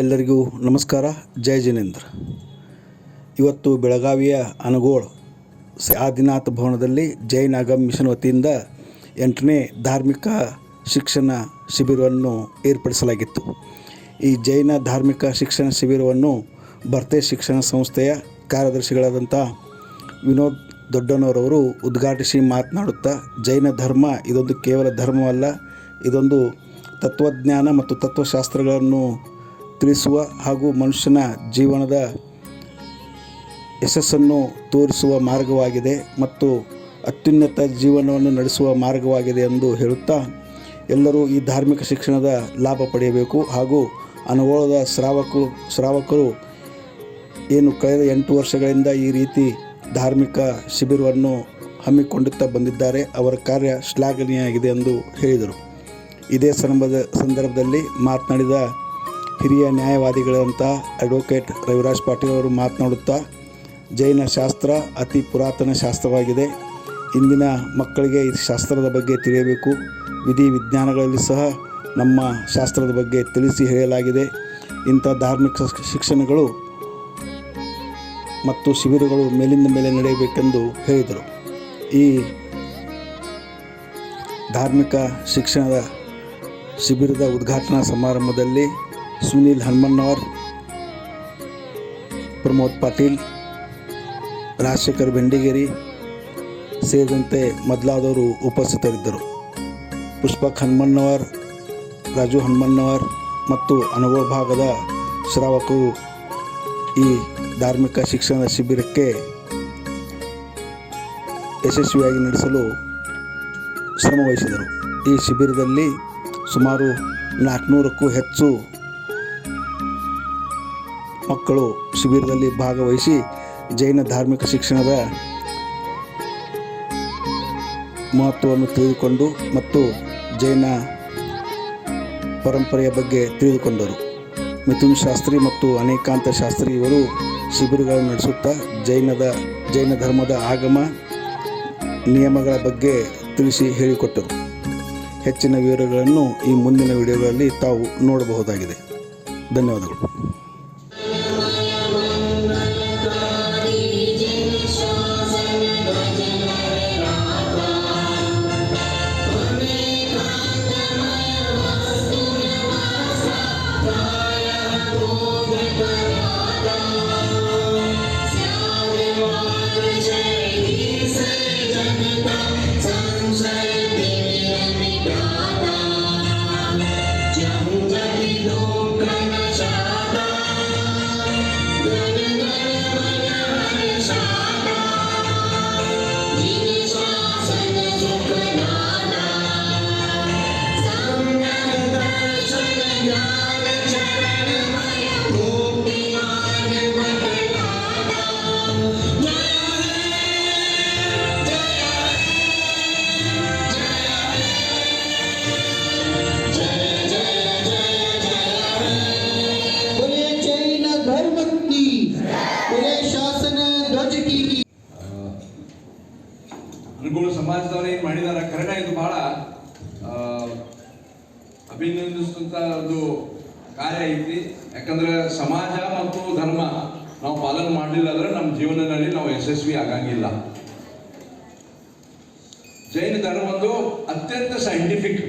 ಎಲ್ಲರಿಗೂ ನಮಸ್ಕಾರ. ಜೈ ಜಿನೇಂದ್ರ. ಇವತ್ತು ಬೆಳಗಾವಿಯ ಅನುಗೋಳ ಆದಿನಾಥ ಭವನದಲ್ಲಿ ಜೈನ್ ಆಗಮ್ ಮಿಷನ್ ವತಿಯಿಂದ ಎಂಟನೇ ಧಾರ್ಮಿಕ ಶಿಕ್ಷಣ ಶಿಬಿರವನ್ನು ಏರ್ಪಡಿಸಲಾಗಿತ್ತು. ಈ ಜೈನ ಧಾರ್ಮಿಕ ಶಿಕ್ಷಣ ಶಿಬಿರವನ್ನು ಭರ್ತೆ ಶಿಕ್ಷಣ ಸಂಸ್ಥೆಯ ಕಾರ್ಯದರ್ಶಿಗಳಾದಂಥ ವಿನೋದ್ ದೊಡ್ಡನವರವರು ಉದ್ಘಾಟಿಸಿ ಮಾತನಾಡುತ್ತಾ, ಜೈನ ಧರ್ಮ ಇದೊಂದು ಕೇವಲ ಧರ್ಮವಲ್ಲ, ಇದೊಂದು ತತ್ವಜ್ಞಾನ ಮತ್ತು ತತ್ವಶಾಸ್ತ್ರಗಳನ್ನು ತಿಳಿಸುವ ಹಾಗೂ ಮನುಷ್ಯನ ಜೀವನದ ಯಶಸ್ಸನ್ನು ತೋರಿಸುವ ಮಾರ್ಗವಾಗಿದೆ ಮತ್ತು ಅತ್ಯುನ್ನತ ಜೀವನವನ್ನು ನಡೆಸುವ ಮಾರ್ಗವಾಗಿದೆ ಎಂದು ಹೇಳುತ್ತಾ ಎಲ್ಲರೂ ಈ ಧಾರ್ಮಿಕ ಶಿಕ್ಷಣದ ಲಾಭ ಪಡೆಯಬೇಕು ಹಾಗೂ ಅನುಭವದ ಶ್ರಾವಕರು ಶ್ರಾವಕರು ಏನು ಕಳೆದ ಎಂಟು ವರ್ಷಗಳಿಂದ ಈ ರೀತಿ ಧಾರ್ಮಿಕ ಶಿಬಿರವನ್ನು ಹಮ್ಮಿಕೊಂಡುತ್ತಾ ಬಂದಿದ್ದಾರೆ, ಅವರ ಕಾರ್ಯ ಶ್ಲಾಘನೀಯವಾಗಿದೆ ಎಂದು ಹೇಳಿದರು. ಇದೇ ಸಂದರ್ಭದ ಸಂದರ್ಭದಲ್ಲಿ ಮಾತನಾಡಿದ ಹಿರಿಯ ನ್ಯಾಯವಾದಿಗಳಂಥ ಅಡ್ವೊಕೇಟ್ ರವಿರಾಜ್ ಪಾಟೀಲ್ ಅವರು ಮಾತನಾಡುತ್ತಾ, ಜೈನ ಶಾಸ್ತ್ರ ಅತಿ ಪುರಾತನ ಶಾಸ್ತ್ರವಾಗಿದೆ. ಇಂದಿನ ಮಕ್ಕಳಿಗೆ ಈ ಶಾಸ್ತ್ರದ ಬಗ್ಗೆ ತಿಳಿಯಬೇಕು. ವಿಧಿ ವಿಜ್ಞಾನಗಳಲ್ಲಿ ಸಹ ನಮ್ಮ ಶಾಸ್ತ್ರದ ಬಗ್ಗೆ ತಿಳಿಸಿ ಹೇಳಲಾಗಿದೆ ಇಂಥ ಧಾರ್ಮಿಕ ಶಿಕ್ಷಣಗಳು ಮತ್ತು ಶಿಬಿರಗಳು ಮೇಲಿಂದ ಮೇಲೆ ನಡೆಯಬೇಕೆಂದು ಹೇಳಿದರು. ಈ ಧಾರ್ಮಿಕ ಶಿಕ್ಷಣದ ಶಿಬಿರದ ಉದ್ಘಾಟನಾ ಸಮಾರಂಭದಲ್ಲಿ ಸುನೀಲ್ ಹನುಮನ್ನವರ್, ಪ್ರಮೋದ್ ಪಾಟೀಲ್, ರಾಜಶೇಖರ್ ಬೆಂಡಿಗೇರಿ ಸೇರಿದಂತೆ ಮೊದಲಾದವರು ಉಪಸ್ಥಿತರಿದ್ದರು. ಪುಷ್ಪಕ್ ಹನುಮನ್ನವರ್, ರಾಜು ಹನುಮನ್ನವರ್ ಮತ್ತು ಅನುಭವ ಭಾಗದ ಶ್ರಾವಕರು ಈ ಧಾರ್ಮಿಕ ಶಿಕ್ಷಣ ಶಿಬಿರಕ್ಕೆ ಯಶಸ್ವಿಯಾಗಿ ನಡೆಸಲು ಶ್ರಮವಹಿಸಿದರು. ಈ ಶಿಬಿರದಲ್ಲಿ ಸುಮಾರು ನಾಲ್ಕುನೂರಕ್ಕೂ ಹೆಚ್ಚು ಮಕ್ಕಳು ಶಿಬಿರದಲ್ಲಿ ಭಾಗವಹಿಸಿ ಜೈನ ಧಾರ್ಮಿಕ ಶಿಕ್ಷಣದ ಮಹತ್ವವನ್ನು ತಿಳಿದುಕೊಂಡು ಮತ್ತು ಜೈನ ಪರಂಪರೆಯ ಬಗ್ಗೆ ತಿಳಿದುಕೊಂಡರು. ಮಿಥುನ್ ಶಾಸ್ತ್ರಿ ಮತ್ತು ಅನೇಕಾಂತ ಶಾಸ್ತ್ರಿ ಇವರು ಶಿಬಿರಗಳನ್ನು ನಡೆಸುತ್ತಾ ಜೈನದ, ಜೈನ ಧರ್ಮದ ಆಗಮ ನಿಯಮಗಳ ಬಗ್ಗೆ ತಿಳಿಸಿ ಹೇಳಿಕೊಟ್ಟರು. ಹೆಚ್ಚಿನ ವಿವರಗಳನ್ನು ಈ ಮುಂದಿನ ವಿಡಿಯೋಗಳಲ್ಲಿ ತಾವು ನೋಡಬಹುದಾಗಿದೆ. ಧನ್ಯವಾದಗಳು. ಯಶಸ್ವಿ ಆಗಂಗಿಲ್ಲ. ಜೈನ ಧರ್ಮ ಒಂದು ಅತ್ಯಂತ ಸೈಂಟಿಫಿಕ್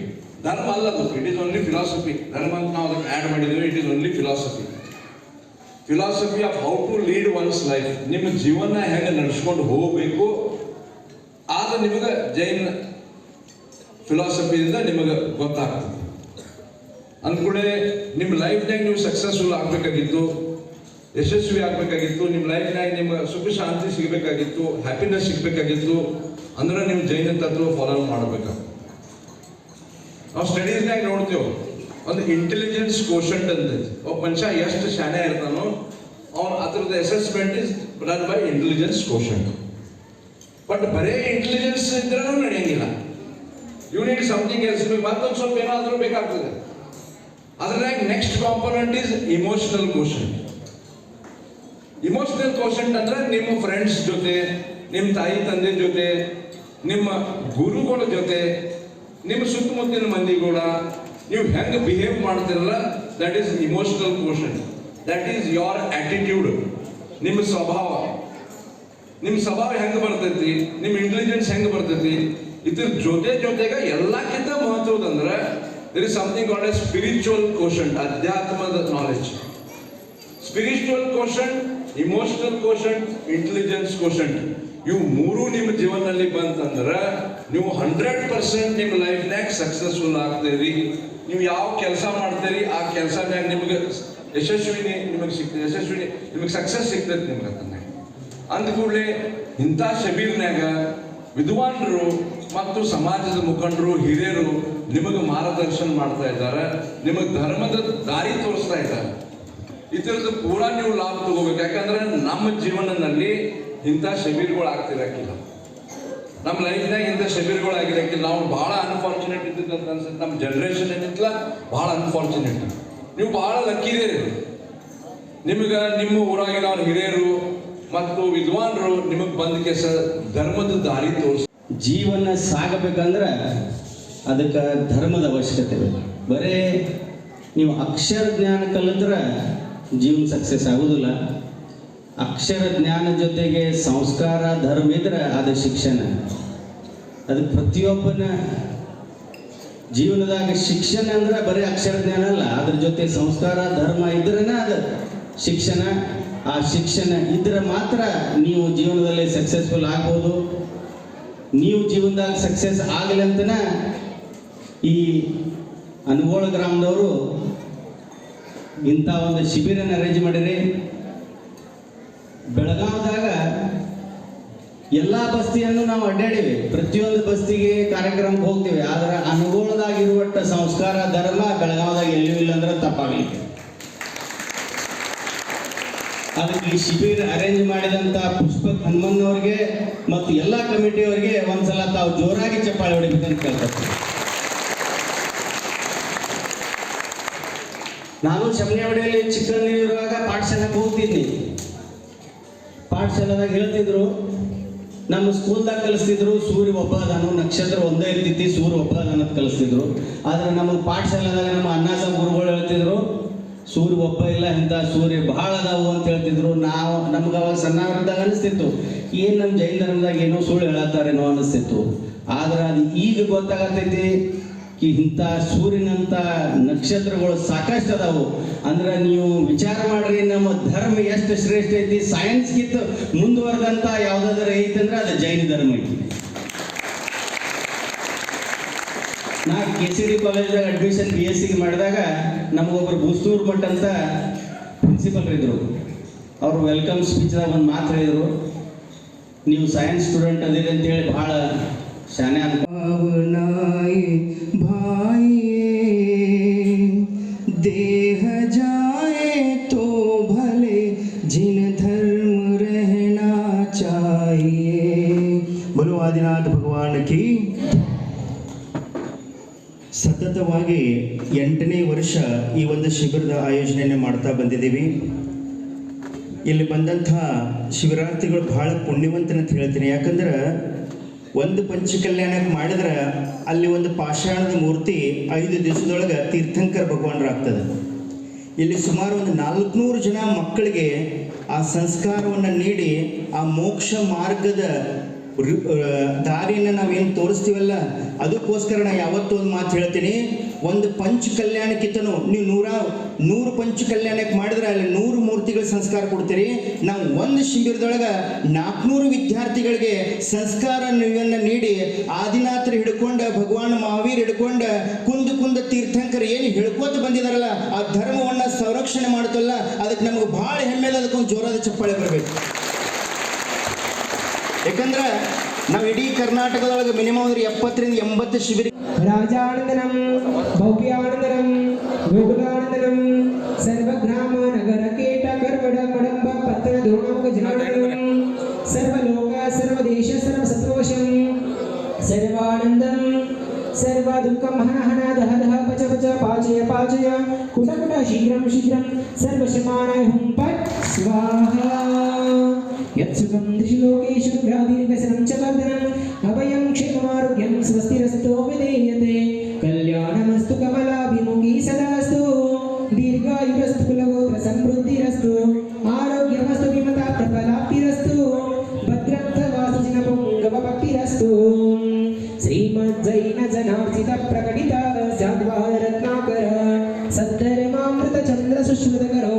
ಧರ್ಮ ಅಲ್ಲ ಅದು. ಇಟ್ ಇಸ್ ಓನ್ಲಿ ಫಿಲಾಸಫಿ ಧರ್ಮ ಅಂತ ನಾವು ಅದಕ್ಕೆ ಆ್ಯಡ್ ಮಾಡಿದ್ದೇವೆ it is only philosophy philosophy of how to lead one's life ನಿಮ್ಮ ಜೀವನ ಹೆಂಗೆ ನಡೆಸ್ಕೊಂಡು ಹೋಗಬೇಕು? ಆಗ ನಿಮಗೆ ಜೈನ ಫಿಲಾಸಫಿಯಿಂದ ನಿಮಗೆ ಗೊತ್ತಾಗ್ತದೆ. ಅಂದ್ಕೂಡೆ, ನಿಮ್ಮ ಲೈಫ್ನಾಗ ನೀವು ಸಕ್ಸಸ್ಫುಲ್ ಆಗಬೇಕಾಗಿತ್ತು. ಯಶಸ್ವಿ ಆಗಬೇಕಾಗಿತ್ತು ನಿಮ್ಮ ಲೈಫ್ನಾಗ ನಿಮ್ಗೆ ಸುಖ ಶಾಂತಿ ಸಿಗಬೇಕಾಗಿತ್ತು ಹ್ಯಾಪಿನೆಸ್ ಸಿಗಬೇಕಾಗಿತ್ತು, ಅಂದ್ರೆ ನೀವು ಜೈನ ತತ್ವ ಫಾಲೋ ಮಾಡಬೇಕು. ನಾವು ಸ್ಟಡೀಸ್ನಾಗ ನೋಡ್ತೇವೆ, ಒಂದು ಇಂಟೆಲಿಜೆನ್ಸ್ ಕೋಶಂಟ್ ಅಂತ. ಒಬ್ಬ ಮನುಷ್ಯ ಎಷ್ಟು ಶಾಣೆ ಇರ್ತಾನೋ, ಅವ್ನು ಅದ್ರದ್ದು assessment is run by intelligence quotient but ಬರೇ ಇಂಟೆಲಿಜೆನ್ಸ್ ಇದ್ರೂ ನಡೆಯಂಗಿಲ್ಲ. ಯು ನೀಡ್ ಸಮಥಿಂಗ್ ಎಲ್ಸ್ ಮತ್ತೊಂದು ಸ್ವಲ್ಪ ಏನಾದರೂ ಬೇಕಾಗ್ತದೆ. ಅದ್ರಾಗ next component is emotional quotient emotional quotient ಅಂದ್ರೆ ನಿಮ್ಮ ಫ್ರೆಂಡ್ಸ್ ಜೊತೆ, ನಿಮ್ಮ ತಾಯಿ, ತಂದೆ ಜೊತೆ, ನಿಮ್ಮ ಗುರುಗಳ ಜೊತೆ, ನಿಮ್ಮ ಸುತ್ತಮುತ್ತಲಿನ ಮಂದಿಗಳ, ನೀವು ಹೆಂಗೆ ಬಿಹೇವ್ ಮಾಡ್ತಿರಲ್ಲ that is emotional quotient that is your attitude ನಿಮ್ಮ ಸ್ವಭಾವ. ನಿಮ್ಮ ಸ್ವಭಾವ ಹೆಂಗೆ ಬರ್ತೈತಿ, ನಿಮ್ಮ ಇಂಟೆಲಿಜೆನ್ಸ್ ಹೆಂಗೆ ಬರ್ತೈತಿ, ಇದ್ರ ಜೊತೆ ಜೊತೆಗೆ ಎಲ್ಲಕ್ಕಿಂತ ಮಹತ್ವದಂದ್ರೆ there is something called a spiritual quotient ಅಧ್ಯಾತ್ಮದ knowledge spiritual quotient emotional quotient intelligence quotient ಇವು ಮೂರು ನಿಮ್ಮ ಜೀವನದಲ್ಲಿ ಬಂತಂದ್ರೆ, ನೀವು ಹಂಡ್ರೆಡ್ ಪರ್ಸೆಂಟ್ ನಿಮ್ಮ ಲೈಫ್ನಾಗ ಸಕ್ಸಸ್ಫುಲ್ ಆಗ್ತೀರಿ. ನೀವು ಯಾವ ಕೆಲಸ ಮಾಡ್ತೀರಿ, ಆ ಕೆಲಸನಾಗ ನಿಮಗೆ ಯಶಸ್ವಿನಿ, ನಿಮಗೆ ಸಿಕ್ತ ಯಶಸ್ವಿನಿ, ನಿಮಗೆ ಸಕ್ಸಸ್ ಸಿಗ್ತದೆ ನಿಮ್ಗೆ ಅದನ್ನ ಅಂದ ಕೂಡಲೇ ಇಂಥ ಶಬೀರ್ನ್ಯಾಗ ವಿದ್ವಾಂಸರು ಮತ್ತು ಸಮಾಜದ ಮುಖಂಡರು, ಹಿರಿಯರು ನಿಮಗೆ ಮಾರ್ಗದರ್ಶನ ಮಾಡ್ತಾ ಇದ್ದಾರೆ, ನಿಮಗೆ ಧರ್ಮದ ದಾರಿ ತೋರಿಸ್ತಾ ಇದ್ದಾರೆ. ಇದರದ್ದು ಪೂರ ನೀವು ಲಾಭ ತಗೋಬೇಕು. ಯಾಕಂದ್ರೆ ನಮ್ಮ ಜೀವನದಲ್ಲಿ ಇಂಥ ಶಬೀರ್ಗಳು ಆಗ್ತಿರಕ್ಕಿಲ್ಲ ನಮ್ಮ ಲೈಫ್ನಾಗ ಇಂಥ ಶಬೀರ್ಗಳು ಆಗಿರಕ್ಕಿಲ್ಲ ನಾವು ಬಹಳ ಅನ್ಫಾರ್ಚುನೇಟ್ ಇದ್ದಿದ್ದು ಅಂತ ಅನ್ಸುತ್ತೆ. ನಮ್ಮ ಜನ್ರೇಷನ್ ಏನಿತ್ತಲ್ಲ ಬಹಳ ಅನ್ಫಾರ್ಚುನೇಟ್ ನೀವು ಬಹಳ ಲಕ್ಕಿದೇರಿ ನಿಮಗೆ ನಿಮ್ಮ ಊರಾಗಿನವ್ರ ಹಿರಿಯರು ಮತ್ತು ವಿದ್ವಾನ್ರು ನಿಮಗೆ ಬಂದ ಕೆಸ ಧರ್ಮದ ದಾರಿ ತೋರಿಸ ಜೀವನ ಸಾಗಬೇಕಂದ್ರೆ ಅದಕ್ಕೆ ಧರ್ಮದ ಅವಶ್ಯಕತೆ ಬರೀ ನೀವು ಅಕ್ಷರ ಜ್ಞಾನ ಕಲಿದ್ರೆ ಜೀವನ ಸಕ್ಸಸ್ ಆಗೋದಿಲ್ಲ. ಅಕ್ಷರ ಜ್ಞಾನ ಜೊತೆಗೆ ಸಂಸ್ಕಾರ, ಧರ್ಮ ಇದ್ರೆ ಅದು ಶಿಕ್ಷಣ. ಅದು ಪ್ರತಿಯೊಬ್ಬನ ಜೀವನದಾಗ ಶಿಕ್ಷಣ ಅಂದ್ರೆ ಬರೀ ಅಕ್ಷರ ಜ್ಞಾನ ಅಲ್ಲ, ಅದ್ರ ಜೊತೆ ಸಂಸ್ಕಾರ, ಧರ್ಮ ಇದ್ರನ ಅದು ಶಿಕ್ಷಣ. ಆ ಶಿಕ್ಷಣ ಇದ್ರೆ ಮಾತ್ರ ನೀವು ಜೀವನದಲ್ಲಿ ಸಕ್ಸಸ್ಫುಲ್ ಆಗ್ಬೋದು. ನೀವು ಜೀವನದಾಗ ಸಕ್ಸಸ್ ಆಗಲಿ ಅಂತನ ಈ ಅನುಗೋಳ ಗ್ರಾಮದವರು ಇಂಥ ಒಂದು ಶಿಬಿರನ ಅರೇಂಜ್ ಮಾಡಿರಿ. ಬೆಳಗಾವದಾಗ ಎಲ್ಲ ಬಸ್ತಿಯನ್ನು ನಾವು ಅಡ್ಡಾಡಿವಿ. ಪ್ರತಿಯೊಂದು ಬಸ್ತಿಗೆ ಕಾರ್ಯಕ್ರಮಕ್ಕೆ ಹೋಗ್ತೀವಿ. ಆದ್ರೆ ಅನುಗೋಳದಾಗಿರುವಟ್ಟ ಸಂಸ್ಕಾರ, ಧರ್ಮ ಬೆಳಗಾವದಾಗ ಎಲ್ಲೂ ಇಲ್ಲ ಅಂದ್ರೆ ತಪ್ಪಾಗಲಿಕ್ಕೆ ಅದಕ್ಕೆ ಈ ಶಿಬಿರ ಅರೇಂಜ್ ಮಾಡಿದಂತ ಹನುಮನ್ ಅವ್ರಿಗೆ ಮತ್ತು ಎಲ್ಲ ಕಮಿಟಿಯವರಿಗೆ ಒಂದ್ಸಲ ತಾವು ಜೋರಾಗಿ ಚಪ್ಪಾಳೆ ಹೊಡಿಬೇಕಂತ ಕೇಳ್ತಾರೆ ನಾನು ಶಮನಿಯಾವಡಿಯಲ್ಲಿ ಚಿಕ್ಕಂದಿರುವಾಗ ಪಾಠಶಾಲೆಗೆ ಹೋಗ್ತಿದ್ನಿ ಪಾಠಶಾಲೆದಾಗ ಹೇಳ್ತಿದ್ರು, ನಮ್ಮ ಸ್ಕೂಲ್ದಾಗ ಕಲಿಸ್ತಿದ್ರು, ಸೂರ್ಯ ಒಬ್ಬ ನಕ್ಷತ್ರ ಒಂದೇ ಇರ್ತಿತ್ತು, ಸೂರ್ಯ ಒಬ್ಬ ಅದಾನ ಕಲಿಸ್ತಿದ್ರು. ಆದ್ರೆ ನಮಗೆ ಪಾಠಶಾಲೆದಾಗ ನಮ್ಮ ಅನ್ನಾಸ ಗುರುಗಳು ಹೇಳ್ತಿದ್ರು, ಸೂರ್ಯ ಒಬ್ಬ ಇಲ್ಲ, ಇಂಥ ಸೂರ್ಯ ಬಹಳ ಅದಾವು ಅಂತ ಹೇಳ್ತಿದ್ರು. ನಾವು, ನಮ್ಗೆ ಅವಾಗ ಸಣ್ಣವರಿದ್ದಾಗ ಅನಿಸ್ತಿತ್ತು, ಏನು ನಮ್ಮ ಜೈನ ಧರ್ಮದಾಗ ಏನೋ ಸುಳ್ಳು ಹೇಳತ್ತಾರೇನೋ ಅನಿಸ್ತಿತ್ತು. ಆದ್ರೆ ಅದು ಈಗ ಗೊತ್ತಾಗತೈತಿ ಈ ಇಂಥ ಸೂರ್ಯನಂತ ನಕ್ಷತ್ರಗಳು ಸಾಕಷ್ಟು ಅದಾವು ಅಂದ್ರೆ ನೀವು ವಿಚಾರ ಮಾಡ್ರಿ, ನಮ್ಮ ಧರ್ಮ ಎಷ್ಟು ಶ್ರೇಷ್ಠ ಐತಿ ಸೈನ್ಸ್ಗಿಂತ ಮುಂದುವರೆದಂತ ಯಾವ್ದಾದ್ರು ಐತಿ ಅಂದ್ರೆ ಅದು ಜೈನ ಧರ್ಮ ಐತಿ. ನಾ ಕೆ ಸಿ ಡಿ ಕಾಲೇಜ್ದಾಗ ಅಡ್ಮಿಷನ್ ಬಿ ಎಸ್ ಸಿಗೆ ಮಾಡಿದಾಗ ನಮಗೊಬ್ರು ಬೂಸ್ತೂರ್ ಮಠ ಅಂತ ಪ್ರಿನ್ಸಿಪಲ್ ಇದ್ರು. ಅವರು ವೆಲ್ಕಮ್ ಸ್ಪೀಚ್ದಾಗ ಒಂದು ಮಾತು ಹೇಳಿದರು. ನೀವು ಸೈನ್ಸ್ ಸ್ಟೂಡೆಂಟ್ ಅದಿರಿ ಅಂತೇಳಿ ಭಾಳ ಶಾನೆ ಅನ್ಕೊ चाहिए बोलो आदिनाथ भगवान की ಸತತವಾಗಿ ಎಂಟನೇ ವರ್ಷ ಈ ಒಂದು ಶಿಬಿರದ ಆಯೋಜನೆಯನ್ನು ಮಾಡ್ತಾ ಬಂದಿದ್ದೀವಿ ಇಲ್ಲಿ ಬಂದಂಥ ಶಿಬಿರಾರ್ಥಿಗಳು ಬಹಳ ಪುಣ್ಯವಂತನಂತ ಹೇಳ್ತೀನಿ ಯಾಕಂದ್ರೆ ಒಂದು ಪಂಚಕಲ್ಯಾಣಕ್ಕೆ ಮಾಡಿದ್ರೆ ಅಲ್ಲಿ ಒಂದು ಪಾಷಾಣದ ಮೂರ್ತಿ ಐದು ದಿವಸದೊಳಗೆ ತೀರ್ಥಂಕರ ಭಗವಾನರಾಗ್ತದೆ ಇಲ್ಲಿ ಸುಮಾರು ಒಂದು ನಾಲ್ಕುನೂರು ಜನ ಮಕ್ಕಳಿಗೆ ಆ ಸಂಸ್ಕಾರವನ್ನು ನೀಡಿ ಆ ಮೋಕ್ಷ ಮಾರ್ಗದ ದಾರಿಯನ್ನು ನಾವೇನು ತೋರಿಸ್ತೀವಲ್ಲ, ಅದಕ್ಕೋಸ್ಕರ ನಾ ಯಾವತ್ತೂ ಒಂದು ಮಾತು ಹೇಳ್ತೀನಿ. ಒಂದು ಪಂಚ ಕಲ್ಯಾಣಕ್ಕಿಂತನೂ ನೀವು ನೂರ, ನೂರು ಪಂಚ ಕಲ್ಯಾಣಕ್ಕೆ ಮಾಡಿದ್ರೆ ಅಲ್ಲಿ ನೂರು ಮೂರ್ತಿಗಳ ಸಂಸ್ಕಾರ ಕೊಡ್ತೀರಿ. ನಾವು ಒಂದು ಶಿಬಿರದೊಳಗೆ ನಾಲ್ಕುನೂರು ವಿದ್ಯಾರ್ಥಿಗಳಿಗೆ ಸಂಸ್ಕಾರ ನೀಡಿ ಆದಿನಾಥರು ಹಿಡ್ಕೊಂಡು, ಭಗವಾನ್ ಮಹಾವೀರ್ ಹಿಡ್ಕೊಂಡು, ಕುಂದ ಕುಂದ ತೀರ್ಥಂಕರ್ ಏನು ಹೇಳ್ಕೋತ ಬಂದಿದಾರಲ್ಲ, ಆ ಧರ್ಮವನ್ನು ಸಂರಕ್ಷಣೆ ಮಾಡ್ತಲ್ಲ ಅದಕ್ಕೆ ನಮಗೆ ಭಾಳ ಹೆಮ್ಮೆ ಅದಕ್ಕೊಂದು ಜೋರಾದ ಚಪ್ಪಾಳೆ ಬರಬೇಕು. ಯಾಕಂದ್ರೆ ನಾವು ಇಡೀ ಕರ್ನಾಟಕದೊಳಗೆ ಮಿನಿಮಮ್ ಅಂದ್ರೆ ಎಪ್ಪತ್ತರಿಂದ ಎಂಬತ್ತು ಶಿಬಿರ ರಾಜಾನಂದನಂ ಭವ್ಯಾನಂದನಂ ಯೋಗಾನಂದನಂ ಸರ್ವಗ್ರಾಮ ನಗರ ಕೇಟ ಕರ್ವಡ ಕಡಂಬ ಪತ್ರ ದ್ರೋಣಾಂಗ ಜನಾರ್ದನಂ ಸರ್ವಲೋಕ ಸರ್ವದೇಶ ಸರ್ವ ಸತ್ವಶಂ ಸರ್ವಾನಂದಂ ಸರ್ವ ದುಃಖ ಮಹಾಹನ ದಹ ದಹ ಪಚ ಪಚ ಪಾಚಯ ಪಾಚಯ ಕುಟ ಕುಟ ಶೀಘ್ರಂ ಶೀಘ್ರಂ ಸರ್ವ ಶಮಾನಾಯ ಹುಂ ಪಟ್ ಸ್ವಾಹ यत्सुखं दिशि लोकेषु व्याधिर्व्यसनं च वर्धनम् अभयं क्षेमारोग्यं स्वस्तिरस्तो विधीयते कल्याणमस्तु कमलाभिमुखी सदास्तु दीर्घायुरस्तु कुलगोत्रसमृद्धिरस्तु आरोग्यमस्तु विमता प्रबलाप्तिरस्तु भद्रत्ववासुजिनपुङ्गवभक्तिरस्तु श्रीमज्जैनजनार्चितप्रकटिता स्याद्वारत्नाकर सद्धर्मामृतचन्द्रसुश्रुतकरो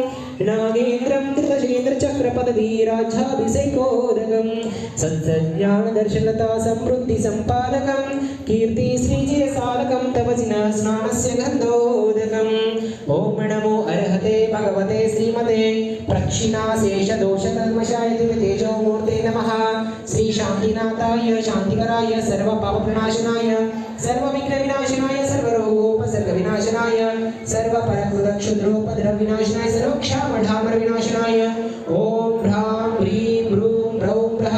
नागेन्द्रं धृतशेन्द्रचक्रपदवीराज्याभिषेकोदकं सत्सज्ञानदर्शनता समृद्धिसम्पादकं कीर्ति श्रीजयसाधकं तपसिन स्नानस्य गन्धोदकम् ॐ नमो अर्हते भगवते श्रीमते प्रक्षिणाशेषदोषकल्मषाय दिव्यतेजोमूर्ते नमः श्रीशान्तिनाथाय शान्तिकराय सर्वपापप्रणाशनाय सर्वविघ्नविनाशनाय सर्ग विनाशनाय सर्व परकृत क्षुद्रोपद्रव विनाशनाय सर्वक्षाम ढामर विनाशनाय ओम ह्राम ह्रीम ह्रूम ह्रौं ह्रः,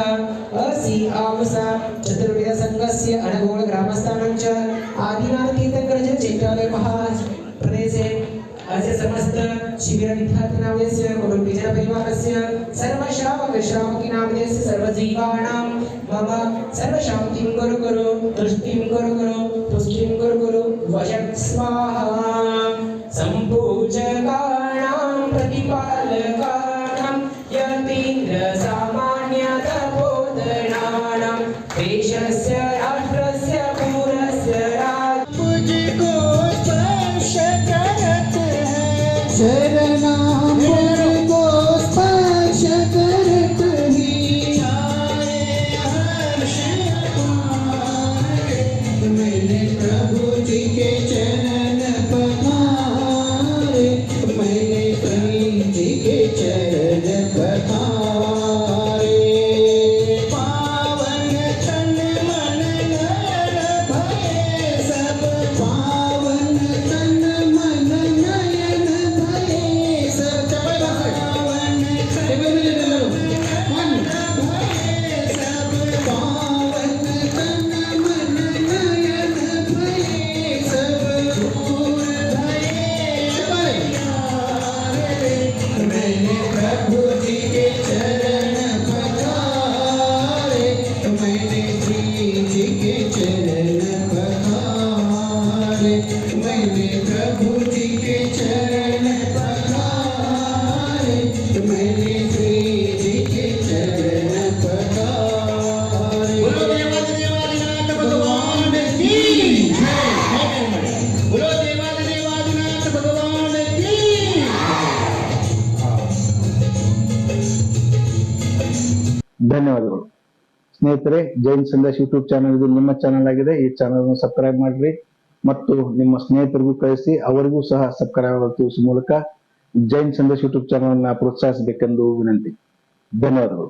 असि आमसा चतुर्विध संघस्य अनगोल ग्रामस्थानं च आदिनाथ तीर्थंकरज चैत्रालय प्रदेशे अस्य समस्त शिविर विद्यार्थी नामदेस्य कुटुंब विजय परिवारस्य सर्व श्रावक श्रावकी नामदेस्य सर्व जीवाणां मम सर्व शांतिं कुरु कुरु दृष्टिं कुरु कुरु। smile. ಸ್ನೇಹಿತರೆ, ಜೈನ್ ಸಂದೇಶ್ ಯೂಟ್ಯೂಬ್ ಚಾನಲ್ ಇದು ನಿಮ್ಮ ಚಾನಲ್ ಆಗಿದೆ. ಈ ಚಾನಲ್ ಸಬ್ಸ್ಕ್ರೈಬ್ ಮಾಡ್ರಿ ಮತ್ತು ನಿಮ್ಮ ಸ್ನೇಹಿತರಿಗೂ ಕಳಿಸಿ, ಅವರಿಗೂ ಸಹ ಸಬ್ಸ್ಕ್ರೈಬ್ ತಿಳಿಸುವ ಮೂಲಕ ಜೈನ್ ಸಂದೇಶ್ ಯೂಟ್ಯೂಬ್ ಚಾನಲ್ ಪ್ರೋತ್ಸಾಹಿಸಬೇಕೆಂದು ವಿನಂತಿ. ಧನ್ಯವಾದಗಳು.